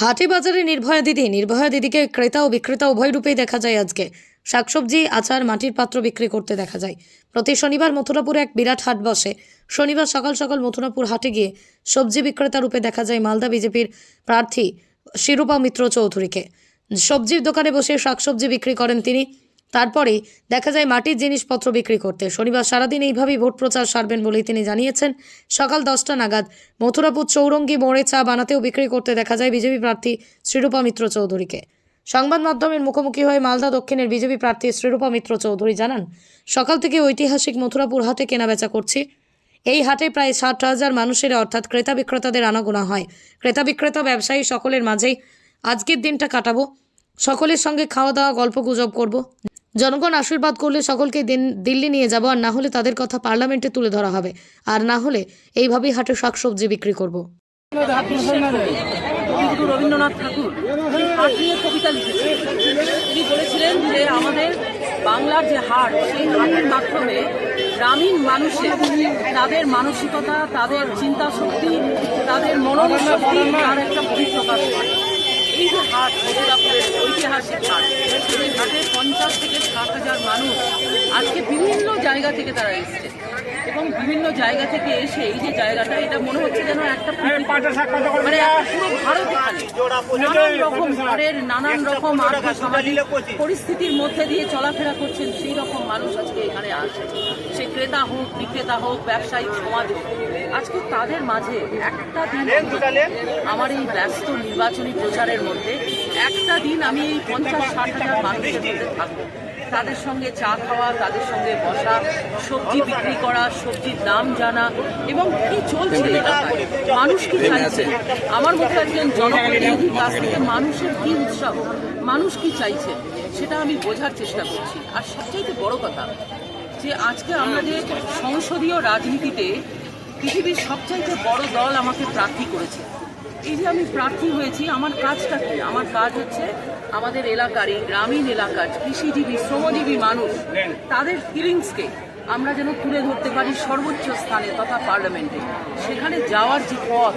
হাটে বাজারে নির্ভয়া দিদি, নির্ভয়া দিদিকে ক্রেতা ও বিক্রেতা উভয় রূপেই দেখা যায় আজকে। শাকসবজি, আচার, মাটির পাত্র বিক্রি করতে দেখা যায়। প্রতি শনিবার মথুরাপুরে এক বিরাট হাট বসে। শনিবার সকাল সকাল মথুরাপুর হাটে গিয়ে সবজি বিক্রেতা রূপে দেখা যায় মালদা বিজেপির প্রার্থী শিরূপা মিত্র চৌধুরীকে। সবজির দোকানে বসে শাকসবজি বিক্রি করেন তিনি। তারপরেই দেখা যায় মাটির জিনিসপত্র বিক্রি করতে। শনিবার সারাদিন এইভাবেই ভোট প্রচার সারবেন বলেই তিনি জানিয়েছেন। সকাল দশটা নাগাদ মথুরাপুর চৌরঙ্গি মোড়ে চা বানাতেও বিক্রি করতে দেখা যায় বিজেপি প্রার্থী শ্রীরূপা মিত্র চৌধুরীকে। সংবাদ মাধ্যমের মুখোমুখি হয়ে মালদা দক্ষিণের বিজেপি প্রার্থী শ্রীরূপা মিত্র চৌধুরী জানান, সকাল থেকে ঐতিহাসিক মথুরাপুর হাটে কেনাবেচা করছি। এই হাটে প্রায় ষাট হাজার মানুষের অর্থাৎ ক্রেতা বিক্রেতাদের আনাগোনা হয়। ক্রেতা বিক্রেতা ব্যবসায়ী সকলের মাঝেই, আজকের দিনটা কাটাবো। সকলের সঙ্গে খাওয়া দাওয়া গল্প গুজব করব। জনগণ আশীর্বাদ করলে সকলকে দিল্লি নিয়ে যাব আর না হলে তাদের কথা পার্লামেন্টে তুলে ধরা হবে। আর না হলে এইভাবেই হাটে শাকসবজি বিক্রি করব। বাংলার যে হাট, সেই হাটের মাধ্যমে গ্রামীণ মানুষের তাদের মানসিকতা, তাদের চিন্তা শক্তি তাদের মনন শক্তি তার একটা বহিঃপ্রকাশ এই যে হাট মথুরাপুরের ঐতিহাসিক হাট এই হাটে পঞ্চাশ থেকে ষাট হাজার মানুষ আজকে বিভিন্ন জায়গা থেকে তারা এসছে। এবং বিভিন্ন জায়গা থেকে এসে এই যে জায়গাটা এটা মনে হচ্ছে যেন একটা মানে পুরো ভারত নানান রকম ঘরের নানান রকম সামাজিক পরিস্থিতির মধ্যে দিয়ে চলাফেরা করছেন সেই রকম মানুষ আজকে এখানে আসে সে ক্রেতা হোক বিক্রেতা হোক ব্যবসায়িক সমাজ হোক আজকে তাদের মাঝে একটা দিন আমার এই ব্যস্ত নির্বাচনী প্রচারের মধ্যে একটা দিন আমি এই পঞ্চাশ ষাট হাজার মানুষের মধ্যে থাকব। তাদের সঙ্গে চা খাওয়া তাদের সঙ্গে বসা সবজি বিক্রি করা সবজির দাম জানা এবং কি চলছে মানুষ কি চাইছে আমার মতো একজন জনপ্রতিনিধির কাছ থেকে মানুষের কি উৎসাহ? মানুষ কি চাইছে? সেটা আমি বোঝার চেষ্টা করছি। আর সবচাইতে বড় কথা যে আজকে আমরা যে সংসদীয় রাজনীতিতে পৃথিবীর সবচাইতে বড় দল আমাকে প্রার্থী করেছে। এই যে আমি প্রার্থী হয়েছি, আমার কাজটা কি? আমার কাজ হচ্ছে আমাদের এলাকার এই গ্রামীণ এলাকার কৃষিজীবী, শ্রমজীবী মানুষ, তাদের ফিলিংসকে আমরা যেন তুলে ধরতে পারি সর্বোচ্চ স্থানে তথা পার্লামেন্টে সেখানে যাওয়ার যে পথ,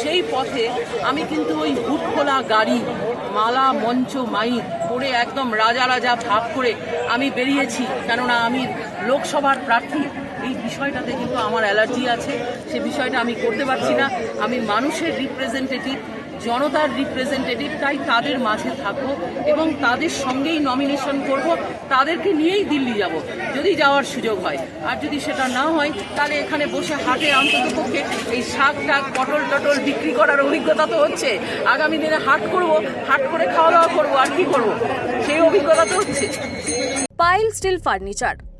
সেই পথে আমি কিন্তু ওই হুট খোলা গাড়ি, মালা, মঞ্চ, মাইক করে একদম রাজা রাজা ভাব করে আমি বেরিয়েছি। কেননা আমি লোকসভার প্রার্থী। এই বিষয়টাতে কিন্তু আমার অ্যালার্জি আছে। সে বিষয়টা আমি করতে পারছি না। আমি মানুষের রিপ্রেজেন্টেটিভ জনতার রিপ্রেজেন্টেটিভ তাই তাদের মাঝে থাকব এবং তাদের সঙ্গেই নমিনেশন করব। তাদেরকে নিয়েই দিল্লি যাব, যদি যাওয়ার সুযোগ হয়। আর যদি সেটা না হয়, তাহলে এখানে বসে হাটে অন্তত পক্ষে এই শাক টাক পটল টটল বিক্রি করার অভিজ্ঞতা তো হচ্ছে। আগামী দিনে হাট করব, হাট করে খাওয়া দাওয়া করব, আর কি করব? সেই অভিজ্ঞতা তো হচ্ছে। Pile steel furniture